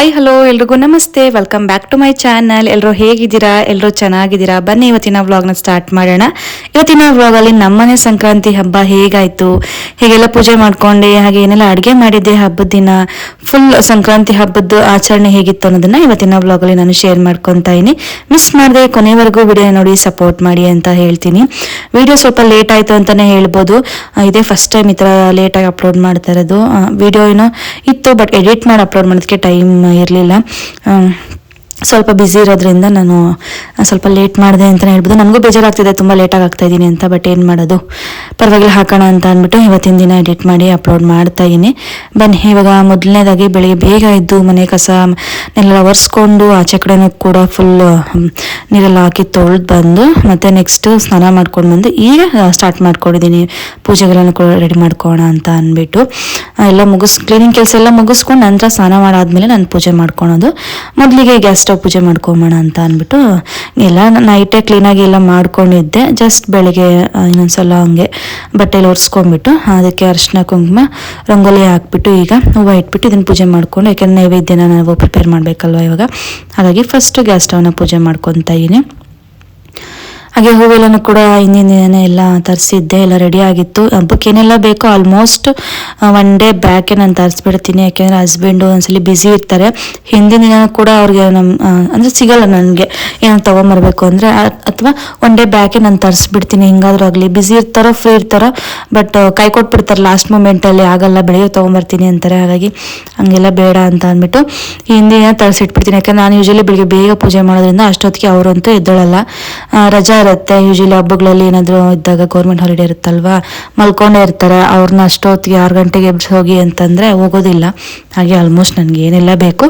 Hi hello ಎಲ್ರಿಗೂ ನಮಸ್ತೆ. Welcome back to my channel ಎಲ್ಲರೂ ಹೇಗಿದ್ದೀರಾ? ಎಲ್ಲರೂ ಚೆನ್ನಾಗಿದ್ದೀರಾ? ಬನ್ನಿ, ಇವತ್ತಿನ ವ್ಲಾಗ್ನ ಸ್ಟಾರ್ಟ್ ಮಾಡೋಣ. ಇವತ್ತಿನ ವ್ಲಾಗಲ್ಲಿ ನಮ್ಮನೆ ಸಂಕ್ರಾಂತಿ ಹಬ್ಬ ಹೇಗಾಯ್ತು? ಹೇಗೆಲ್ಲ ಪೂಜೆ ಮಾಡ್ಕೊಂಡೆ? ಹಾಗೆ ಏನೆಲ್ಲ ಅಡುಗೆ ಮಾಡಿದ್ದೆ ಹಬ್ಬದ ದಿನ? ಫುಲ್ ಸಂಕ್ರಾಂತಿ ಹಬ್ಬದ ಆಚರಣೆ ಹೇಗಿತ್ತು ಅನ್ನೋದನ್ನ ಇವತ್ತಿನ ವ್ಲಾಗಲ್ಲಿ ನಾನು ಶೇರ್ ಮಾಡ್ಕೊತಾ ಇದ್ದೀನಿ. ಮಿಸ್ ಮಾಡದೆ ಕೊನೆವರೆಗೂ ವಿಡಿಯೋ ನೋಡಿ ಸಪೋರ್ಟ್ ಮಾಡಿ ಅಂತ ಹೇಳ್ತೀನಿ. ವಿಡಿಯೋ ಸ್ವಲ್ಪ ಲೇಟ್ ಆಯಿತು ಅಂತಲೇ ಹೇಳ್ಬೋದು. ಇದೇ ಫಸ್ಟ್ ಟೈಮ್ ಈ ಥರ ಲೇಟಾಗಿ ಅಪ್ಲೋಡ್ ಮಾಡ್ತಾ ಇರೋದು. ವಿಡಿಯೋ ಏನೋ ಇತ್ತು ಬಟ್ ಎಡಿಟ್ ಮಾಡಿ ಅಪ್ಲೋಡ್ ಮಾಡೋದಕ್ಕೆ ಟೈಮ್ ಇರಲಿಲ್ಲ. ಸ್ವಲ್ಪ ಬ್ಯುಸಿ ಇರೋದ್ರಿಂದ ನಾನು ಸ್ವಲ್ಪ ಲೇಟ್ ಮಾಡಿದೆ ಅಂತಲೇ ಹೇಳ್ಬೋದು. ನನಗೂ ಬೇಜಾರಾಗ್ತಿದೆ, ತುಂಬ ಲೇಟಾಗಿ ಆಗ್ತಾ ಇದ್ದೀನಿ ಅಂತ ಬಟ್ ಏನು ಮಾಡೋದು? ಪರವಾಗಿಲ್ಲ, ಹಾಕೋಣ ಅಂತ ಅಂದ್ಬಿಟ್ಟು ಇವತ್ತಿನ ದಿನ ಎಡಿಟ್ ಮಾಡಿ ಅಪ್ಲೋಡ್ ಮಾಡ್ತಾ ಇದ್ದೀನಿ. ಬನ್ನಿ, ಇವಾಗ ಮೊದಲನೇದಾಗಿ ಬೆಳಿಗ್ಗೆ ಬೇಗ ಎದ್ದು ಮನೆ ಕಸ ನೆಲ್ಲ ಒರೆಸ್ಕೊಂಡು ಆಚೆ ಕಡೆನೂ ಕೂಡ ಫುಲ್ ನೀರೆಲ್ಲ ಹಾಕಿ ತೊಳೆದು ಬಂದು, ಮತ್ತೆ ನೆಕ್ಸ್ಟು ಸ್ನಾನ ಮಾಡ್ಕೊಂಡು ಬಂದು ಈಗ ಸ್ಟಾರ್ಟ್ ಮಾಡ್ಕೊಂಡಿದ್ದೀನಿ. ಪೂಜೆಗಳನ್ನು ಕೂಡ ರೆಡಿ ಮಾಡ್ಕೋಣ ಅಂತ ಅಂದ್ಬಿಟ್ಟು. ಎಲ್ಲ ಮುಗಿಸ್ ಕ್ಲೀನಿಂಗ್ ಕೆಲಸ ಎಲ್ಲ ಮುಗಿಸ್ಕೊಂಡು ನಂತರ ಸ್ನಾನ ಮಾಡಾದ್ಮೇಲೆ ನಾನು ಪೂಜೆ ಮಾಡ್ಕೊಳೋದು. ಮೊದಲಿಗೆ ಗ್ಯಾಸ್ ಸ್ಟವ್ ಪೂಜೆ ಮಾಡ್ಕೊಂಬೋಣ ಅಂತ ಅಂದ್ಬಿಟ್ಟು ಎಲ್ಲ ನೈಟೇ ಕ್ಲೀನಾಗಿ ಎಲ್ಲ ಮಾಡ್ಕೊಂಡಿದ್ದೆ. ಜಸ್ಟ್ ಬೆಳಿಗ್ಗೆ ಇನ್ನೊಂದ್ಸಲ ಹಂಗೆ ಬಟ್ಟೆಲಿ ಒರೆಸ್ಕೊಂಡ್ಬಿಟ್ಟು ಅದಕ್ಕೆ ಅರಿಶಿನ, ಕುಂಕುಮ, ರಂಗೋಲಿ ಹಾಕ್ಬಿಟ್ಟು ಈಗ ಹೂವು ಇಟ್ಬಿಟ್ಟು ಇದನ್ನು ಪೂಜೆ ಮಾಡ್ಕೊಂಡು, ಯಾಕೆಂದರೆ ನೈವೇದ್ಯನ ನಾವು ಪ್ರಿಪೇರ್ ಮಾಡಬೇಕಲ್ವ ಇವಾಗ. ಹಾಗಾಗಿ ಫಸ್ಟ್ ಗ್ಯಾಸ್ ಸ್ಟವ್ನ ಪೂಜೆ ಮಾಡ್ಕೊತಾ ಇದ್ದೀನಿ. ಹಾಗೆ ಹೂವೆಲ್ಲನೂ ಕೂಡ ಹಿಂದಿನ ದಿನನೇ ಎಲ್ಲ ತರಿಸಿದ್ದೆ, ಎಲ್ಲ ರೆಡಿ ಆಗಿತ್ತು. ಹಬ್ಬಕ್ಕೆ ಏನೆಲ್ಲ ಬೇಕೋ ಆಲ್ಮೋಸ್ಟ್ ಒನ್ ಡೇ ಬ್ಯಾಕೆ ನಾನು ತರಿಸ್ಬಿಡ್ತೀನಿ. ಯಾಕೆಂದರೆ ಹಸ್ಬೆಂಡು ಒಂದ್ಸಲಿ ಬ್ಯುಸಿ ಇರ್ತಾರೆ. ಹಿಂದಿನ ದಿನ ಕೂಡ ಅವ್ರಿಗೆ ನಮ್ಮ ಅಂದರೆ ಸಿಗಲ್ಲ ನನಗೆ. ಏನೋ ತೊಗೊಂಬರ್ಬೇಕು ಅಂದರೆ ಅಥವಾ ಒನ್ ಡೇ ಬ್ಯಾಕೆ ನಾನು ತರಿಸ್ಬಿಡ್ತೀನಿ. ಹಿಂಗಾದ್ರೂ ಆಗಲಿ ಬ್ಯುಸಿ ಇರ್ತಾರೋ ಫ್ರೀ ಇರ್ತಾರೋ ಬಟ್ ಕೈ ಕೊಟ್ಬಿಡ್ತಾರೆ. ಲಾಸ್ಟ್ ಮೂಮೆಂಟಲ್ಲಿ ಆಗಲ್ಲ, ಬೆಳಿಗ್ಗೆ ತೊಗೊಂಬರ್ತೀನಿ ಅಂತಾರೆ. ಹಾಗಾಗಿ ಹಂಗೆಲ್ಲ ಬೇಡ ಅಂತ ಅಂದ್ಬಿಟ್ಟು ಹಿಂದಿನ ತರಿಸಿಟ್ಬಿಡ್ತೀನಿ. ಯಾಕಂದ್ರೆ ನಾನು ಯೂಶಲಿ ಬೆಳಿಗ್ಗೆ ಬೇಗ ಪೂಜೆ ಮಾಡೋದ್ರಿಂದ ಅಷ್ಟೊತ್ತಿಗೆ ಅವರಂತೂ ಎದ್ದೊಳಲ್ಲ. ರಜಾ ಇರುತ್ತೆ. ಯೂಶಲಿ ಹಬ್ಬಗಳಲ್ಲಿ ಏನಾದರೂ ಇದ್ದಾಗ ಗೌರ್ಮೆಂಟ್ ಹಾಲಿಡೇ ಇರುತ್ತಲ್ವಾ, ಮಲ್ಕೊಂಡೇ ಇರ್ತಾರೆ. ಅವ್ರನ್ನ ಅಷ್ಟೊತ್ತಿಗೆ ಆರು ಗಂಟೆಗೆ ಎಬ್ಸಿ ಹೋಗಿ ಅಂತಂದರೆ ಹೋಗೋದಿಲ್ಲ. ಹಾಗೆ ಆಲ್ಮೋಸ್ಟ್ ನನಗೆ ಏನೆಲ್ಲ ಬೇಕು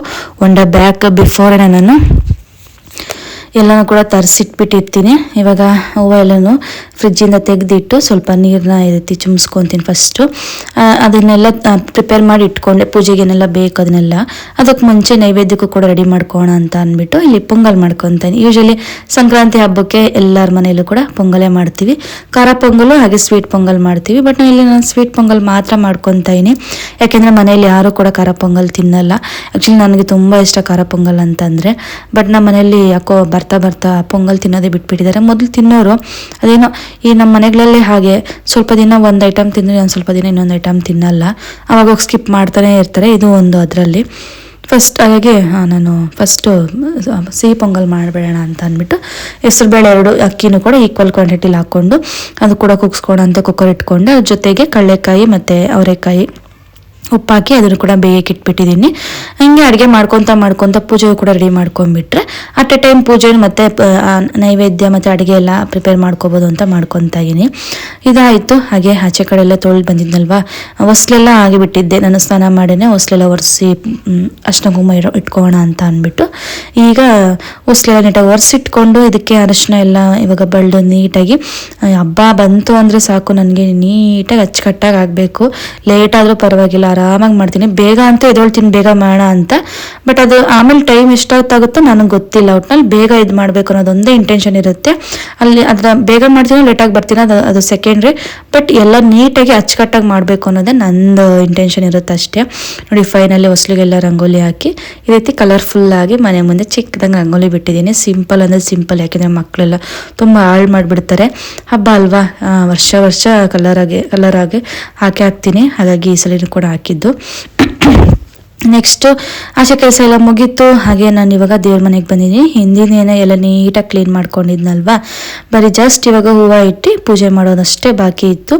ಒನ್ ಬ್ಯಾಕ್ ಬಿಫೋರೇ ನಾನು ಎಲ್ಲನೂ ಕೂಡ ತರಿಸಿಟ್ಬಿಟ್ಟಿರ್ತೀನಿ. ಇವಾಗ ಹೂವು ಎಲ್ಲನೂ ಫ್ರಿಜ್ಜಿಂದ ತೆಗೆದಿಟ್ಟು ಸ್ವಲ್ಪ ನೀರನ್ನ ಈ ರೀತಿ ಚುಮ್ಸ್ಕೊತೀನಿ ಫಸ್ಟು ಅದನ್ನೆಲ್ಲ ಪ್ರಿಪೇರ್ ಮಾಡಿ ಇಟ್ಕೊಂಡೆ. ಪೂಜೆಗೆನೆಲ್ಲ ಬೇಕು ಅದನ್ನೆಲ್ಲ. ಅದಕ್ಕೆ ಮುಂಚೆ ನೈವೇದ್ಯಕ್ಕೂ ಕೂಡ ರೆಡಿ ಮಾಡ್ಕೋಣ ಅಂತ ಅಂದ್ಬಿಟ್ಟು ಇಲ್ಲಿ ಪೊಂಗಲ್ ಮಾಡ್ಕೊತೀನಿ. ಯೂಶಲಿ ಸಂಕ್ರಾಂತಿ ಹಬ್ಬಕ್ಕೆ ಎಲ್ಲರ ಮನೆಯಲ್ಲೂ ಕೂಡ ಪೊಂಗಲೇ ಮಾಡ್ತೀವಿ. ಖಾರ ಪೊಂಗಲು ಹಾಗೆ ಸ್ವೀಟ್ ಪೊಂಗಲ್ ಮಾಡ್ತೀವಿ. ಬಟ್ ಇಲ್ಲಿ ನಾನು ಸ್ವೀಟ್ ಪೊಂಗಲ್ ಮಾತ್ರ ಮಾಡ್ಕೊತಾಯಿನಿ ಯಾಕೆಂದರೆ ಮನೆಯಲ್ಲಿ ಯಾರೂ ಕೂಡ ಖಾರ ಪೊಂಗಲ್ ತಿನ್ನಲ್ಲ. ಆ್ಯಕ್ಚುಲಿ ನನಗೆ ತುಂಬ ಇಷ್ಟ ಖಾರ ಪೊಂಗಲ್ ಅಂತಂದರೆ. ಬಟ್ ನಮ್ಮ ಮನೆಯಲ್ಲಿ ಯಾಕೋ ಬರ್ತಾ ಬರ್ತಾ ಪೊಂಗಲ್ ತಿನ್ನೋದೇ ಬಿಟ್ಬಿಟ್ಟಿದ್ದಾರೆ. ಮೊದಲು ತಿನ್ನೋರು ಅದೇನೋ ಈ ನಮ್ಮ ಮನೆಗಳಲ್ಲೇ ಹಾಗೆ ಸ್ವಲ್ಪ ದಿನ ಒಂದು ಐಟಮ್ ತಿಂದರೆ ಒಂದು ಸ್ವಲ್ಪ ದಿನ ಇನ್ನೊಂದು ಐಟಮ್ ತಿನ್ನಲ್ಲ. ಅವಾಗ ಸ್ಕಿಪ್ ಮಾಡ್ತಾನೆ ಇರ್ತಾರೆ. ಇದು ಒಂದು ಅದರಲ್ಲಿ. ಫಸ್ಟ್ ಹಾಗಾಗಿ ನಾನು ಫಸ್ಟು ಸಿಹಿ ಪೊಂಗಲ್ ಮಾಡಬೇಡೋಣ ಅಂತ ಅಂದ್ಬಿಟ್ಟು ಹೆಸರುಬೇಳೆ ಎರಡು ಅಕ್ಕಿನೂ ಕೂಡ ಈಕ್ವಲ್ ಕ್ವಾಂಟಿಟಿಲಿ ಹಾಕ್ಕೊಂಡು ಅದು ಕೂಡ ಕುಗ್ಸ್ಕೊಳೋ ಅಂತ ಕುಕ್ಕರ್ ಇಟ್ಕೊಂಡು ಅದ್ರ ಜೊತೆಗೆ ಕಡಲೆಕಾಯಿ ಮತ್ತು ಅವರೆಕಾಯಿ ಉಪ್ಪಾಕಿ ಅದನ್ನು ಕೂಡ ಬೇಯಕ್ಕೆ ಇಟ್ಬಿಟ್ಟಿದ್ದೀನಿ. ಹಿಂಗೆ ಅಡುಗೆ ಮಾಡ್ಕೊತ ಮಾಡ್ಕೊತ ಪೂಜೆ ಕೂಡ ರೆಡಿ ಮಾಡ್ಕೊಂಡ್ಬಿಟ್ರೆ. ಅಟ್ ಎ ಟೈಮ್ ಪೂಜೆ ಮತ್ತು ನೈವೇದ್ಯ ಮತ್ತು ಅಡುಗೆ ಎಲ್ಲ ಪ್ರಿಪೇರ್ ಮಾಡ್ಕೋಬೋದು ಅಂತ ಮಾಡ್ಕೊತಾ ಇದ್ದೀನಿ. ಇದಾಯಿತು, ಹಾಗೆ ಆಚೆ ಕಡೆ ಎಲ್ಲ ತೊಳೆದು ಬಂದಿದ್ನಲ್ವಾ? ಹೊಸ್ಲೆಲ್ಲ ಆಗಿಬಿಟ್ಟಿದ್ದೆ. ನಾನು ಸ್ನಾನ ಮಾಡೇನೆ, ಹೊಸ್ಲೆಲ್ಲ ಒರೆಸಿ ಅರ್ಶಿನ ಕುಂಕುಮ ಇಡೋ ಇಟ್ಕೋಣ ಅಂತ ಅಂದ್ಬಿಟ್ಟು. ಈಗ ಹೊಸ್ಲೆಲ್ಲ ನೀಟಾಗಿ ಒರೆಸಿಟ್ಕೊಂಡು ಇದಕ್ಕೆ ಅರಶಿನ ಎಲ್ಲ ಇವಾಗ ಬಳ್ದು ನೀಟಾಗಿ ಹಬ್ಬ ಬಂತು ಅಂದರೆ ಸಾಕು. ನನಗೆ ನೀಟಾಗಿ ಅಚ್ಚುಕಟ್ಟಾಗಿ ಆಗಬೇಕು. ಲೇಟಾದರೂ ಪರವಾಗಿಲ್ಲ ಆರಾಮಾಗಿ ಮಾಡ್ತೀನಿ. ಬೇಗ ಅಂತ ತಿನ್ ಬೇಗ ಮಾಡೋಣ ಅಂತ. ಬಟ್ ಅದು ಆಮೇಲೆ ಟೈಮ್ ಎಷ್ಟೊತ್ತಾಗುತ್ತೋ ನನಗೆ ಗೊತ್ತಿಲ್ಲ. ಒಟ್ನಲ್ಲಿ ಬೇಗ ಇದು ಮಾಡಬೇಕು ಅನ್ನೋದೊಂದೇ ಇಂಟೆನ್ಷನ್ ಇರುತ್ತೆ. ಅಲ್ಲಿ ಅದರ ಬೇಗ ಮಾಡ್ತೀನಿ ಲೇಟಾಗಿ ಬರ್ತೀನಿ ಅದು ಅದು ಸೆಕೆಂಡ್ರಿ ಬಟ್ ಎಲ್ಲ ನೀಟಾಗಿ ಅಚ್ಚುಕಟ್ಟಾಗಿ ಮಾಡಬೇಕು ಅನ್ನೋದೇ ನಂದು ಇಂಟೆನ್ಷನ್ ಇರುತ್ತೆ ಅಷ್ಟೇ. ನೋಡಿ ಫೈನಲಿ ಹೊಸ್ಲಿಗೆಲ್ಲ ರಂಗೋಲಿ ಹಾಕಿ, ಈ ರೀತಿ ಕಲರ್ಫುಲ್ ಆಗಿ ಮನೆ ಮುಂದೆ ಚಿಕ್ಕದಂಗೆ ರಂಗೋಲಿ ಬಿಟ್ಟಿದ್ದೀನಿ. ಸಿಂಪಲ್ ಅಂದರೆ ಸಿಂಪಲ್ ಯಾಕೆಂದರೆ ಮಕ್ಕಳೆಲ್ಲ ತುಂಬ ಹಾಳು ಮಾಡಿಬಿಡ್ತಾರೆ. ಹಬ್ಬ ಅಲ್ವಾ? ವರ್ಷ ವರ್ಷ ಕಲರಾಗಿ ಕಲರಾಗಿ ಹಾಕಿ ಹಾಕ್ತೀನಿ. ಹಾಗಾಗಿ ಈ ಸಲ ಕೂಡ ಹಾಕಿದ್ದು. ನೆಕ್ಸ್ಟು ಆಚೆ ಕೆಲಸ ಎಲ್ಲ ಮುಗೀತು. ಹಾಗೆ ನಾನು ಇವಾಗ ದೇವ್ರ ಮನೆಗೆ ಬಂದಿದ್ದೀನಿ. ಹಿಂದಿನ ಏನೇ ಎಲ್ಲ ನೀಟಾಗಿ ಕ್ಲೀನ್ ಮಾಡ್ಕೊಂಡಿದ್ನಲ್ವಾ? ಬರೀ ಜಸ್ಟ್ ಇವಾಗ ಹೂವು ಇಟ್ಟು ಪೂಜೆ ಮಾಡೋದಷ್ಟೇ ಬಾಕಿ ಇತ್ತು.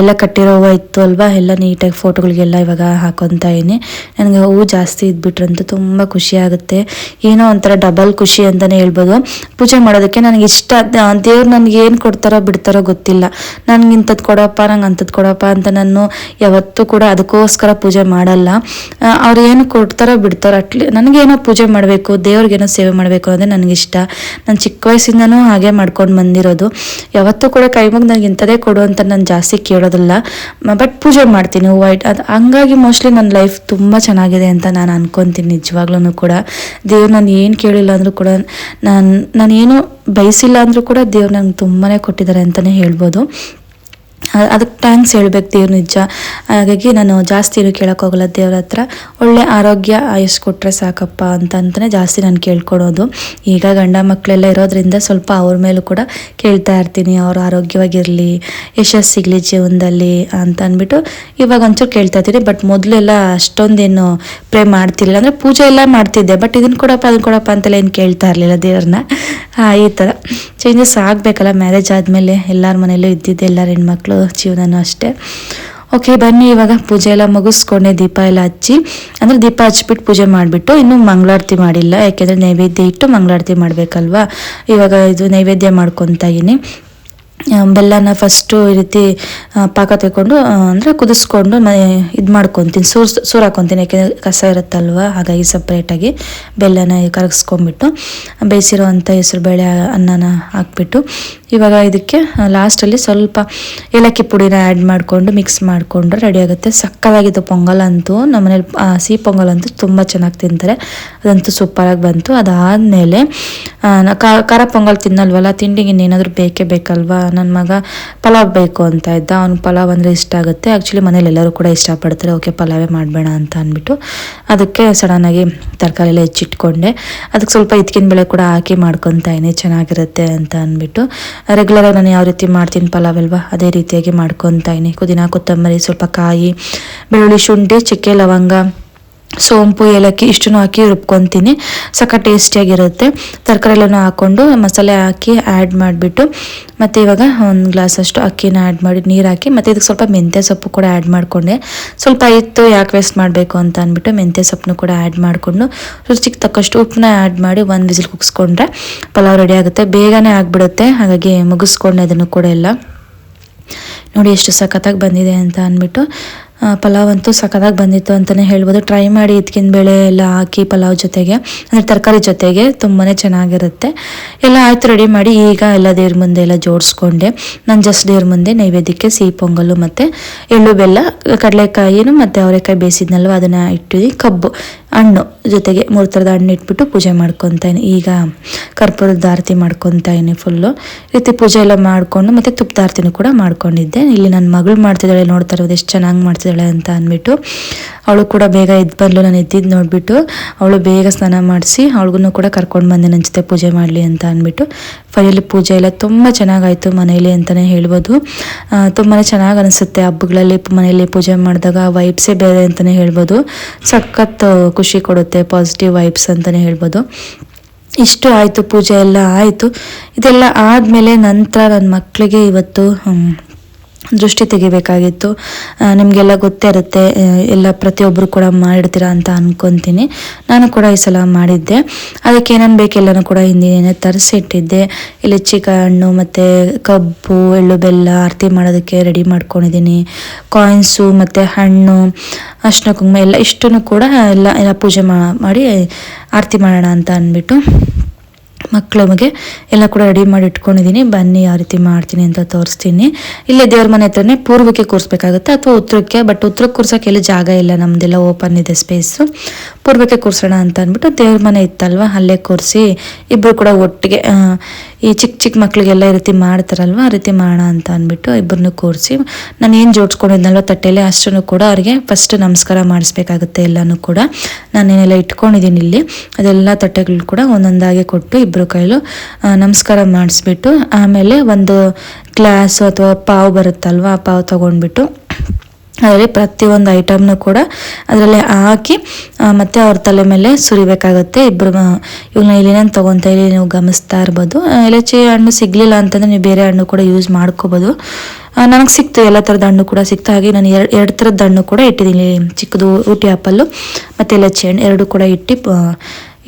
ಎಲ್ಲ ಕಟ್ಟಿರೋ ಹೂವು ಇತ್ತು ಅಲ್ವಾ? ಎಲ್ಲ ನೀಟಾಗಿ ಫೋಟೋಗಳಿಗೆಲ್ಲ ಇವಾಗ ಹಾಕೊತಾ ಇದೀನಿ ನನಗೆ ಹೂವು ಜಾಸ್ತಿ ಇದ್ಬಿಟ್ರಂತೂ ತುಂಬ ಖುಷಿ ಆಗುತ್ತೆ. ಏನೋ ಒಂಥರ ಡಬಲ್ ಖುಷಿ ಅಂತಲೇ ಹೇಳ್ಬೋದು. ಪೂಜೆ ಮಾಡೋದಕ್ಕೆ ನನಗೆ ಇಷ್ಟ. ದೇವ್ರು ನನಗೆ ಏನು ಕೊಡ್ತಾರೋ ಬಿಡ್ತಾರೋ ಗೊತ್ತಿಲ್ಲ. ನನಗೆ ಇಂಥದ್ದು ಕೊಡಪ್ಪ ನಂಗೆ ಅಂಥದ್ದು ಕೊಡಪ್ಪ ಅಂತ ನಾನು ಯಾವತ್ತೂ ಕೂಡ ಅದಕ್ಕೋಸ್ಕರ ಪೂಜೆ ಮಾಡಲ್ಲ. ಅವ್ರು ಏನು ಕೊಡ್ತಾರೋ ಬಿಡ್ತಾರೋ ಅಟ್ಲಿ ನನಗೇನೋ ಪೂಜೆ ಮಾಡಬೇಕು, ದೇವ್ರಿಗೇನೋ ಸೇವೆ ಮಾಡಬೇಕು ಅನ್ನೋದೇ ನನಗಿಷ್ಟ. ನಾನು ಚಿಕ್ಕ ವಯಸ್ಸಿಂದನೂ ಹಾಗೆ ಮಾಡ್ಕೊಂಡು ಬಂದಿರೋದು. ಯಾವತ್ತೂ ಕೂಡ ಕೈ ಮುಗ್ದು ನನಗೆ ಇಂಥದೇ ಕೊಡು ಅಂತ ನಾನು ಜಾಸ್ತಿ ಕೇಳೋದಿಲ್ಲ. ಬಟ್ ಪೂಜೆ ಮಾಡ್ತೀನಿ ವೈಟ್ ಅದು ಹಂಗಾಗಿ ಮೋಸ್ಟ್ಲಿ ನನ್ನ ಲೈಫ್ ತುಂಬ ಚೆನ್ನಾಗಿದೆ ಅಂತ ನಾನು ಅನ್ಕೊತೀನಿ ನಿಜವಾಗ್ಲೂ ಕೂಡ. ದೇವ್ರು ನಾನು ಏನು ಕೇಳಿಲ್ಲ ಅಂದರೂ ಕೂಡ ನಾನು ನಾನೇನು ಬಯಸಿಲ್ಲ ಅಂದರೂ ಕೂಡ ದೇವ್ರು ನಂಗೆ ತುಂಬಾ ಕೊಟ್ಟಿದ್ದಾರೆ ಅಂತಲೇ ಹೇಳ್ಬೋದು. ಅದಕ್ಕೆ ಥ್ಯಾಂಕ್ಸ್ ಹೇಳ್ಬೇಕು ದೇವ್ರ ನಿಜ. ಹಾಗಾಗಿ ನಾನು ಜಾಸ್ತಿ ಏನು ಕೇಳೋಕ್ಕೋಗಲ್ಲ ದೇವ್ರ ಹತ್ರ. ಒಳ್ಳೆ ಆರೋಗ್ಯ ಆಯುಷ್ ಕೊಟ್ಟರೆ ಸಾಕಪ್ಪ ಅಂತಂತಲೇ ಜಾಸ್ತಿ ನಾನು ಕೇಳ್ಕೊಡೋದು ಈಗ ಗಂಡ ಮಕ್ಕಳೆಲ್ಲ ಇರೋದ್ರಿಂದ ಸ್ವಲ್ಪ ಅವ್ರ ಮೇಲೂ ಕೂಡ ಕೇಳ್ತಾ ಇರ್ತೀನಿ. ಅವ್ರು ಆರೋಗ್ಯವಾಗಿರಲಿ ಯಶಸ್ಸು ಸಿಗಲಿ ಜೀವನದಲ್ಲಿ ಅಂತ ಅಂದ್ಬಿಟ್ಟು ಇವಾಗ ಒಂಚೂರು ಕೇಳ್ತಾ ಇರ್ತೀನಿ ಬಟ್ ಮೊದಲೆಲ್ಲ ಅಷ್ಟೊಂದೇನು ಪ್ರೇ ಮಾಡ್ತಿರ್ಲಿಲ್ಲ. ಅಂದರೆ ಪೂಜೆ ಎಲ್ಲ ಮಾಡ್ತಿದ್ದೆ. ಬಟ್ ಇದನ್ನು ಕೊಡಪ್ಪ ಅದನ್ನು ಕೊಡಪ್ಪ ಅಂತೆಲ್ಲ ಏನು ಕೇಳ್ತಾ ಇರಲಿಲ್ಲ ದೇವ್ರನ್ನ ಈ ಥರ ಚೇಂಜಸ್ ಆಗಬೇಕಲ್ಲ ಮ್ಯಾರೇಜ್ ಆದಮೇಲೆ. ಎಲ್ಲರ ಮನೆಯಲ್ಲೂ ಇದ್ದಿದ್ದೆ ಎಲ್ಲರ ಹೆಣ್ಮಕ್ಳು. ಜೀವನನೂ ಅಷ್ಟೇ. ಓಕೆ ಬನ್ನಿ ಇವಾಗ ಪೂಜೆ ಎಲ್ಲ ಮುಗಿಸ್ಕೊಂಡೆ, ದೀಪ ಎಲ್ಲ ಹಚ್ಚಿ. ಅಂದರೆ ದೀಪ ಹಚ್ಬಿಟ್ಟು ಪೂಜೆ ಮಾಡಿಬಿಟ್ಟು ಇನ್ನೂ ಮಂಗಳಾರತಿ ಮಾಡಿಲ್ಲ, ಯಾಕೆಂದರೆ ನೈವೇದ್ಯ ಇಟ್ಟು ಮಂಗಳಾರತಿ ಮಾಡಬೇಕಲ್ವಾ? ಇವಾಗ ಇದು ನೈವೇದ್ಯ ಮಾಡ್ಕೊತಾ ಇದ್ದೀನಿ ಬೆಲ್ಲನ ಫಸ್ಟು ಈ ರೀತಿ ಪಾಕ ತೆಕ್ಕೊಂಡು ಅಂದರೆ ಕುದಿಸ್ಕೊಂಡು ಇದು ಮಾಡ್ಕೊತೀನಿ. ಸೂರ್ ಸೂರು ಹಾಕೊತೀನಿ ಯಾಕೆಂದರೆ ಕಸ ಇರುತ್ತಲ್ವ? ಹಾಗಾಗಿ ಸಪ್ರೇಟಾಗಿ ಬೆಲ್ಲನ ಕರಗಿಸ್ಕೊಂಡ್ಬಿಟ್ಟು ಬೇಯಿಸಿರುವಂಥ ಹೆಸರುಬೇಳೆ, ಅನ್ನನ ಹಾಕ್ಬಿಟ್ಟು, ಇವಾಗ ಇದಕ್ಕೆ ಲಾಸ್ಟಲ್ಲಿ ಸ್ವಲ್ಪ ಏಲಕ್ಕಿ ಪುಡಿನ ಆ್ಯಡ್ ಮಾಡಿಕೊಂಡು ಮಿಕ್ಸ್ ಮಾಡಿಕೊಂಡು ರೆಡಿ ಆಗುತ್ತೆ. ಇದು ಪೊಂಗಲ್ ಅಂತೂ, ನಮ್ಮನೇಲಿ ಸಿಹಿ ಪೊಂಗಲ್ ಅಂತೂ ತುಂಬ ಚೆನ್ನಾಗಿ ತಿಂತಾರೆ. ಅದಂತೂ ಸೂಪರಾಗಿ ಬಂತು. ಅದಾದಮೇಲೆ ಖಾರ ಪೊಂಗಲ್ ತಿನ್ನಲ್ವಲ್ಲ? ತಿಂಡಿಗೆ ಇನ್ನೇನಾದರೂ ಬೇಕೇ ಬೇಕಲ್ವಾ? ನನ್ನ ಮಗ ಪಲಾವ್ ಬೇಕು ಅಂತ ಇದ್ದ. ಅವ್ನಿಗೆ ಪಲಾವ್ ಅಂದರೆ ಇಷ್ಟ ಆಗುತ್ತೆ. ಆ್ಯಕ್ಚುಲಿ ಮನೇಲಿ ಎಲ್ಲರೂ ಕೂಡ ಇಷ್ಟಪಡ್ತಾರೆ. ಓಕೆ, ಪಲಾವೇ ಮಾಡಬೇಡ ಅಂತ ಅಂದ್ಬಿಟ್ಟು ಅದಕ್ಕೆ ಸಡನ್ನಾಗಿ ತರಕಾರಿ ಎಲ್ಲ ಹೆಚ್ಚಿಟ್ಕೊಂಡೆ. ಅದಕ್ಕೆ ಸ್ವಲ್ಪ ಇದ್ಕಿನ ಬೆಳೆ ಕೂಡ ಹಾಕಿ ಮಾಡ್ಕೊತಾಯಿನಿ ಚೆನ್ನಾಗಿರುತ್ತೆ ಅಂತ ಅಂದ್ಬಿಟ್ಟು ರೆಗ್ಯುಲರಾಗಿ ನಾನು ಯಾವ ರೀತಿ ಮಾಡ್ತೀನಿ ಪಲಾವ್ ಅಲ್ವಾ, ಅದೇ ರೀತಿಯಾಗಿ ಮಾಡ್ಕೊತಾಯಿನಿ ಕುದಿನ ಕೊತ್ತಂಬರಿ, ಸ್ವಲ್ಪ ಕಾಯಿ, ಬೆಳ್ಳುಳ್ಳಿ, ಶುಂಠಿ, ಚಕ್ಕೆ, ಲವಂಗ ಸೋಂಪು, ಏಲಕ್ಕಿ ಇಷ್ಟನ್ನು ಹಾಕಿ ರುಬ್ಕೊತೀನಿ. ಸಕ್ಕ ಟೇಸ್ಟಿಯಾಗಿರುತ್ತೆ. ತರಕಾರಿ ಎಲ್ಲನೂ ಹಾಕ್ಕೊಂಡು ಮಸಾಲೆ ಹಾಕಿ ಆ್ಯಡ್ ಮಾಡಿಬಿಟ್ಟು, ಮತ್ತು ಇವಾಗ ಒಂದು ಗ್ಲಾಸ್ ಅಷ್ಟು ಅಕ್ಕಿನ ಆ್ಯಡ್ ಮಾಡಿ ನೀರು ಹಾಕಿ, ಮತ್ತು ಇದಕ್ಕೆ ಸ್ವಲ್ಪ ಮೆಂತ್ಯ ಸೊಪ್ಪು ಕೂಡ ಆ್ಯಡ್ ಮಾಡಿಕೊಂಡೆ. ಸ್ವಲ್ಪ ಇತ್ತು ಯಾಕೆ ವೇಸ್ಟ್ ಮಾಡಬೇಕು ಅಂತ ಅಂದ್ಬಿಟ್ಟು ಮೆಂತ್ಯ ಸೊಪ್ಪನ್ನು ಕೂಡ ಆ್ಯಡ್ ಮಾಡಿಕೊಂಡು, ರುಚಿಗೆ ತಕ್ಕಷ್ಟು ಉಪ್ಪನ್ನ ಆ್ಯಡ್ ಮಾಡಿ ಒಂದು ವಿಸಿಲ್ ಕುಗ್ಸ್ಕೊಂಡ್ರೆ ಪಲಾವ್ ರೆಡಿ ಆಗುತ್ತೆ. ಬೇಗನೆ ಆಗಿಬಿಡುತ್ತೆ, ಹಾಗಾಗಿ ಮುಗಿಸ್ಕೊಂಡೆ ಅದನ್ನು ಕೂಡ ಎಲ್ಲ. ನೋಡಿ ಎಷ್ಟು ಸಖತ್ತಾಗಿ ಬಂದಿದೆ ಅಂತ ಅಂದ್ಬಿಟ್ಟು. ಪಲಾವ್ ಅಂತೂ ಸಖತ್ತಾಗಿ ಬಂದಿತ್ತು ಅಂತಲೇ ಹೇಳ್ಬೋದು. ಟ್ರೈ ಮಾಡಿ ಇದಕ್ಕಿನ ಬೇಳೆ ಎಲ್ಲ ಹಾಕಿ ಪಲಾವ್ ಜೊತೆಗೆ, ಅಂದರೆ ತರಕಾರಿ ಜೊತೆಗೆ ತುಂಬಾ ಚೆನ್ನಾಗಿರುತ್ತೆ. ಎಲ್ಲ ಆಯ್ತು ರೆಡಿ ಮಾಡಿ ಈಗ ಎಲ್ಲ ದೇವ್ರ ಮುಂದೆ ಎಲ್ಲ ಜೋಡಿಸ್ಕೊಂಡೆ. ನಾನು ಜಸ್ಟ್ ದೇವ್ರ ಮುಂದೆ ನೈವೇದ್ಯಕ್ಕೆ ಸಿಹಿ ಪೊಂಗಲು ಮತ್ತು ಎಳ್ಳು ಬೆಲ್ಲ ಕಡಲೆಕಾಯಿನು ಮತ್ತು ಅವರೆಕಾಯಿ ಬೇಯಿಸಿದ್ನಲ್ವ ಅದನ್ನು ಇಟ್ಟಿದ್ವಿ ಕಬ್ಬು, ಹಣ್ಣು ಜೊತೆಗೆ ಮೂರು ಥರದ ಹಣ್ಣು ಇಟ್ಬಿಟ್ಟು ಪೂಜೆ ಮಾಡ್ಕೊತಾಯಿನಿ ಈಗ ಕರ್ಪೂರದ ಆರತಿ ಮಾಡ್ಕೊತಾಯಿನಿ ಫುಲ್ಲು ರೀತಿ ಪೂಜೆ ಎಲ್ಲ ಮಾಡಿಕೊಂಡು ಮತ್ತು ತುಪ್ಪದ ಆರತಿನೂ ಕೂಡ ಮಾಡ್ಕೊಂಡಿದ್ದೆ. ಇಲ್ಲಿ ನನ್ನ ಮಗಳು ಮಾಡ್ತಿದ್ದಾಳೆ ನೋಡ್ತಾ ಇರೋದು ಎಷ್ಟು ಚೆನ್ನಾಗಿ ಮಾಡ್ತಿದ್ದಾಳೆ ಅಂತ ಅಂದ್ಬಿಟ್ಟು ಅವಳು ಕೂಡ ಬೇಗ ಎದ್ದು ಬಂದ್ಲು. ನಾನು ಎದ್ದಿದ್ದು ನೋಡಿಬಿಟ್ಟು ಅವಳು ಬೇಗ ಸ್ನಾನ ಮಾಡಿಸಿ ಅವಳಿಗೂ ಕೂಡ ಕರ್ಕೊಂಡು ಬಂದೆ ನನ್ನ ಜೊತೆ ಪೂಜೆ ಮಾಡಲಿ ಅಂತ ಅಂದ್ಬಿಟ್ಟು. ಫೈನಲಿ ಪೂಜೆ ಎಲ್ಲ ತುಂಬ ಚೆನ್ನಾಗಾಯಿತು ಮನೇಲಿ ಅಂತಲೇ ಹೇಳ್ಬೋದು. ತುಂಬಾ ಚೆನ್ನಾಗಿ ಅನಿಸುತ್ತೆ ಹಬ್ಬಗಳಲ್ಲಿ ಮನೆಯಲ್ಲಿ ಪೂಜೆ ಮಾಡಿದಾಗ ವೈಬ್ಸೇ ಬೇರೆ ಅಂತಲೇ ಹೇಳ್ಬೋದು. ಸಖತ್ ಖುಷಿ ಕೊಡುತ್ತೆ ಪಾಸಿಟಿವ್ ವೈಬ್ಸ್ ಅಂತಲೇ ಹೇಳ್ಬೋದು. ಇಷ್ಟು ಆಯಿತು, ಪೂಜೆ ಎಲ್ಲ ಆಯಿತು. ಇದೆಲ್ಲ ಆದಮೇಲೆ ನಂತರ ನನ್ನ ಮಕ್ಕಳಿಗೆ ಇವತ್ತು ದೃಷ್ಟಿ ತೆಗಿಬೇಕಾಗಿತ್ತು. ನಿಮಗೆಲ್ಲ ಗೊತ್ತೇ ಇರುತ್ತೆ ಎಲ್ಲ ಪ್ರತಿಯೊಬ್ಬರು ಕೂಡ ಮಾಡಿರ್ತೀರ ಅಂತ ಅನ್ಕೊತೀನಿ. ನಾನು ಕೂಡ ಈ ಸಲ ಮಾಡಿದ್ದೆ. ಅದಕ್ಕೆ ಏನೇನು ಬೇಕೆಲ್ಲನೂ ಕೂಡ ಹಿಂದಿನೇ ತರಿಸಿಟ್ಟಿದ್ದೆ. ಇಲ್ಲಿ ಚಿಕ್ಕ ಹಣ್ಣು ಮತ್ತು ಕಬ್ಬು, ಎಳ್ಳು ಬೆಲ್ಲ ಆರತಿ ಮಾಡೋದಕ್ಕೆ ರೆಡಿ ಮಾಡ್ಕೊಂಡಿದ್ದೀನಿ. ಕಾಯಿನ್ಸು ಮತ್ತು ಹಣ್ಣು ಅರ್ಶಿನ ಕುಂಕುಮ ಎಲ್ಲ ಇಷ್ಟನ್ನು ಕೂಡ ಎಲ್ಲ ಎಲ್ಲ ಪೂಜೆ ಮಾಡಿ ಆರತಿ ಮಾಡೋಣ ಅಂತ ಅಂದ್ಬಿಟ್ಟು ಮಕ್ಕಳಿಗೆ ಎಲ್ಲ ಕೂಡ ರೆಡಿ ಮಾಡಿ ಇಟ್ಕೊಂಡಿದ್ದೀನಿ. ಬನ್ನಿ ಯಾವ ರೀತಿ ಮಾಡ್ತೀನಿ ಅಂತ ತೋರಿಸ್ತೀನಿ. ಇಲ್ಲೇ ದೇವ್ರ ಮನೆ ಹತ್ರನೇ ಪೂರ್ವಕ್ಕೆ ಕೂರಿಸ್ಬೇಕಾಗುತ್ತೆ ಅಥವಾ ಉತ್ತರಕ್ಕೆ? ಬಟ್ ಉತ್ತರಕ್ಕೆ ಕೂರ್ಸೋಕೆ ಎಲ್ಲಿ ಜಾಗ ಇಲ್ಲ, ನಮ್ದೆಲ್ಲ ಓಪನ್ ಇದೆ ಸ್ಪೇಸು ಪೂರ್ವಕ್ಕೆ ಕೂರ್ಸೋಣ ಅಂತ ಅಂದ್ಬಿಟ್ಟು ದೇವ್ರ ಮನೆ ಇತ್ತಲ್ವ? ಅಲ್ಲೇ ಕೂರಿಸಿ ಇಬ್ಬರು ಕೂಡ ಒಟ್ಟಿಗೆ ಈ ಚಿಕ್ಕ ಚಿಕ್ಕ ಮಕ್ಕಳಿಗೆಲ್ಲ ಈ ರೀತಿ ಮಾಡ್ತಾರಲ್ವ? ಆ ರೀತಿ ಮಾಡೋಣ ಅಂತ ಅಂದ್ಬಿಟ್ಟು ಇಬ್ಬರನ್ನು ಕೂರಿಸಿ ನಾನು ಏನು ಜೋಡಿಸ್ಕೊಂಡಿದ್ನಲ್ವ ತಟ್ಟೆಯಲ್ಲಿ ಅಷ್ಟನ್ನು ಕೂಡ ಅವ್ರಿಗೆ ಫಸ್ಟ್ ನಮಸ್ಕಾರ ಮಾಡಿಸ್ಬೇಕಾಗುತ್ತೆ ಎಲ್ಲನೂ ಕೂಡ. ನಾನೇನೆಲ್ಲ ಇಟ್ಕೊಂಡಿದ್ದೀನಿ ಇಲ್ಲಿ. ಅದೆಲ್ಲ ತಟ್ಟೆಗಳು ಕೂಡ ಒಂದೊಂದಾಗಿ ಕೊಟ್ಟು ಇಬ್ಬರು ಕೈಲೂ ನಮಸ್ಕಾರ ಮಾಡಿಸ್ಬಿಟ್ಟು ಆಮೇಲೆ ಒಂದು ಗ್ಲಾಸ್ ಅಥವಾ ಪಾವು ಬರುತ್ತಲ್ವ, ಆ ಪಾವು ತೊಗೊಂಡ್ಬಿಟ್ಟು ಅದರಲ್ಲಿ ಪ್ರತಿಯೊಂದು ಐಟಮ್ನು ಕೂಡ ಅದರಲ್ಲಿ ಹಾಕಿ ಮತ್ತೆ ಅವ್ರ ತಲೆ ಮೇಲೆ ಸುರಿಬೇಕಾಗುತ್ತೆ. ಇಬ್ಬರು ಇವ್ನ ಇಲ್ಲಿನೇನು ತೊಗೊತಾ ಇಲ್ಲಿ ನೀವು ಗಮನಿಸ್ತಾ ಇರ್ಬೋದು. ಎಲಚಿ ಹಣ್ಣು ಸಿಗಲಿಲ್ಲ ಅಂತಂದರೆ ನೀವು ಬೇರೆ ಹಣ್ಣು ಕೂಡ ಯೂಸ್ ಮಾಡ್ಕೋಬೋದು. ನನಗೆ ಸಿಕ್ತು, ಎಲ್ಲ ಥರದ ಹಣ್ಣು ಕೂಡ ಸಿಕ್ತು. ಹಾಗೆ ನಾನು ಎರಡು ಎರಡು ಥರದ ಹಣ್ಣು ಕೂಡ ಇಟ್ಟಿದ್ದೀನಿ. ಚಿಕ್ಕದು, ಊಟಿ ಆಪಲ್ಲು ಮತ್ತು ಎಲಚಿ ಹಣ್ಣು, ಎರಡು ಕೂಡ ಇಟ್ಟು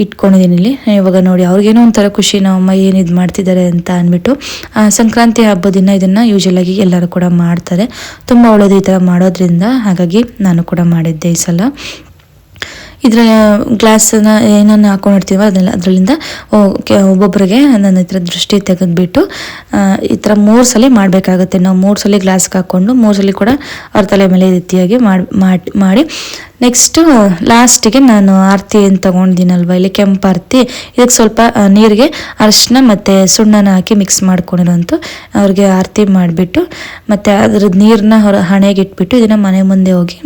ಇಟ್ಕೊಂಡಿದ್ದೀನಿ ಇಲ್ಲಿ. ಇವಾಗ ನೋಡಿ, ಅವ್ರಿಗೇನೋ ಒಂಥರ ಖುಷಿ ನಮ್ಮಮ್ಮ ಏನು ಇದು ಮಾಡ್ತಿದ್ದಾರೆ ಅಂತ ಅಂದ್ಬಿಟ್ಟು ಸಂಕ್ರಾಂತಿ ಹಬ್ಬದ ದಿನ ಇದನ್ನು ಯೂಶಲಾಗಿ ಎಲ್ಲರೂ ಕೂಡ ಮಾಡ್ತಾರೆ. ತುಂಬ ಒಳ್ಳೆಯದು ಈ ಥರ ಮಾಡೋದ್ರಿಂದ. ಹಾಗಾಗಿ ನಾನು ಕೂಡ ಮಾಡಿದ್ದೆ ಈ ಸಲ. ಇದರ ಗ್ಲಾಸನ್ನ ಏನನ್ನು ಹಾಕೊಂಡಿರ್ತೀವೋ ಅದೆಲ್ಲ ಅದರಲ್ಲಿಂದ ಒಬ್ಬೊಬ್ಬರಿಗೆ ನನ್ನ ಈ ಥರ ದೃಷ್ಟಿ ತೆಗೆದುಬಿಟ್ಟು ಈ ಥರ ಮೂರು ಸಲ ಮಾಡಬೇಕಾಗುತ್ತೆ. ನಾವು ಮೂರು ಸಲ ಗ್ಲಾಸ್ಗೆ ಹಾಕ್ಕೊಂಡು ಮೂರು ಸಲ ಕೂಡ ಅವ್ರ ತಲೆ ಮೇಲೆ ರೀತಿಯಾಗಿ ಮಾಡಿ ನೆಕ್ಸ್ಟು ಲಾಸ್ಟಿಗೆ ನಾನು ಆರತಿ ಏನು ಇಲ್ಲಿ ಕೆಂಪು ಆರತಿ. ಇದಕ್ಕೆ ಸ್ವಲ್ಪ ನೀರಿಗೆ ಅರಿಶಿನ ಮತ್ತು ಸುಣ್ಣನ ಹಾಕಿ ಮಿಕ್ಸ್ ಮಾಡ್ಕೊಂಡಿರೋಂಥ. ಅವ್ರಿಗೆ ಆರತಿ ಮಾಡಿಬಿಟ್ಟು, ಮತ್ತು ಅದ್ರದ್ದು ನೀರನ್ನ ಹೊರ, ಹಣೆಗೆ ಇಟ್ಬಿಟ್ಟು ಇದನ್ನು ಮನೆ ಮುಂದೆ ಹೋಗಿ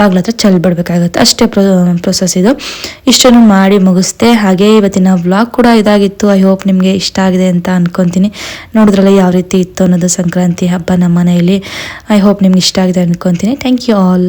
ಬಾಗ್ಲ ಹತ್ರ ಚೆಲ್ಬಿಡ್ಬೇಕಾಗತ್ತೆ. ಅಷ್ಟೇ ಪ್ರೊ ಪ್ರೊಸೆಸ್ ಇದು. ಇಷ್ಟನ್ನು ಮಾಡಿ ಮುಗಿಸ್ದೆ, ಹಾಗೆ ಇವತ್ತಿನ ವ್ಲಾಗ್ ಕೂಡ ಇದಾಗಿತ್ತು. ಐ ಹೋಪ್ ನಿಮಗೆ ಇಷ್ಟ ಆಗಿದೆ ಅಂತ ಅಂದ್ಕೊತೀನಿ ನೋಡಿದ್ರಲ್ಲ ಯಾವ ರೀತಿ ಇತ್ತು ಅನ್ನೋದು ಸಂಕ್ರಾಂತಿ ಹಬ್ಬ ನಮ್ಮ ಮನೆಯಲ್ಲಿ. ಐ ಹೋಪ್ ನಿಮ್ಗೆ ಇಷ್ಟ ಆಗಿದೆ ಅಂದ್ಕೊತೀನಿ ಥ್ಯಾಂಕ್ ಯು ಆಲ್